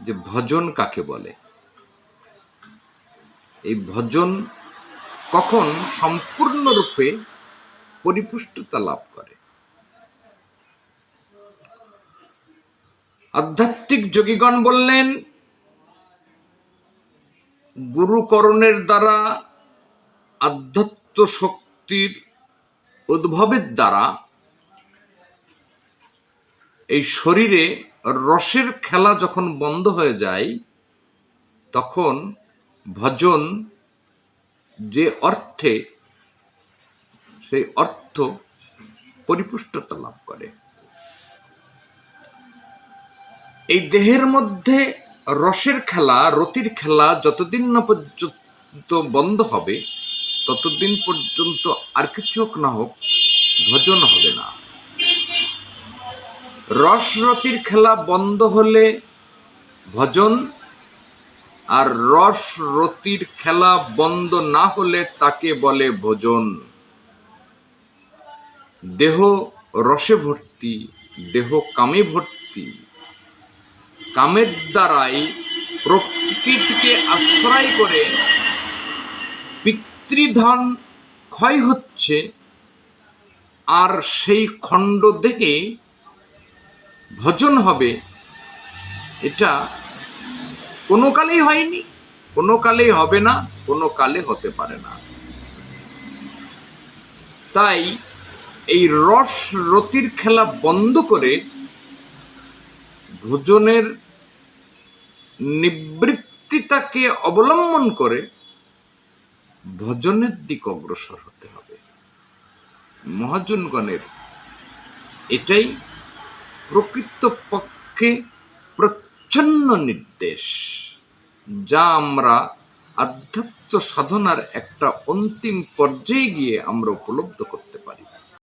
যে ভজন কাকে বলে? এই ভজন কখন সম্পূর্ণরূপে পরিপুষ্টতা লাভ করে? আধ্যাত্মিক যোগীগণ বললেন, গুরুকরণের দ্বারা, আধ্যাত্ম শক্তির উদ্ভবের দ্বারা এই শরীরে রসের খেলা যখন বন্ধ হয়ে যায়, তখন ভজন যে অর্থে, সেই অর্থ পরিপুষ্টতা লাভ করে। এই দেহের মধ্যে রসের খেলা, রতির খেলা যতদিন না পর্যন্ত বন্ধ হবে, ততদিন পর্যন্ত আর কিছু হোক না হোক ভজন হবে না। রসরতির খেলা বন্ধ হলে ভজন আর রসরতির খেলা বন্ধ না হলে তাকে বলে ভোজন। দেহ রসে ভর্তি, দেহ কামে ভর্তি। কামের দ্বারাই প্রকৃতিকে আশ্রয় করে পিতৃধন ক্ষয় হচ্ছে, আর সেই খণ্ড দেহে ভজন হবে, এটা কোনো কালেই হয়নি। কোনো কালেই হবে না, কোনো কালে হতে পারে না। তাই এই রস রতির খেলা বন্ধ করে ভোজনের নিবৃত্তিতাকে অবলম্বন করে ভজনের দিক অগ্রসর হতে হবে। মহাজনগণের এটাই প্রকৃত পক্ষে প্রচ্ছন্ন নির্দেশ। যা আমরা আধ্যাত্ম সাধনার একটা অন্তিম পর্যায়ে গিয়ে আমরা উপলব্ধ করতে পারি।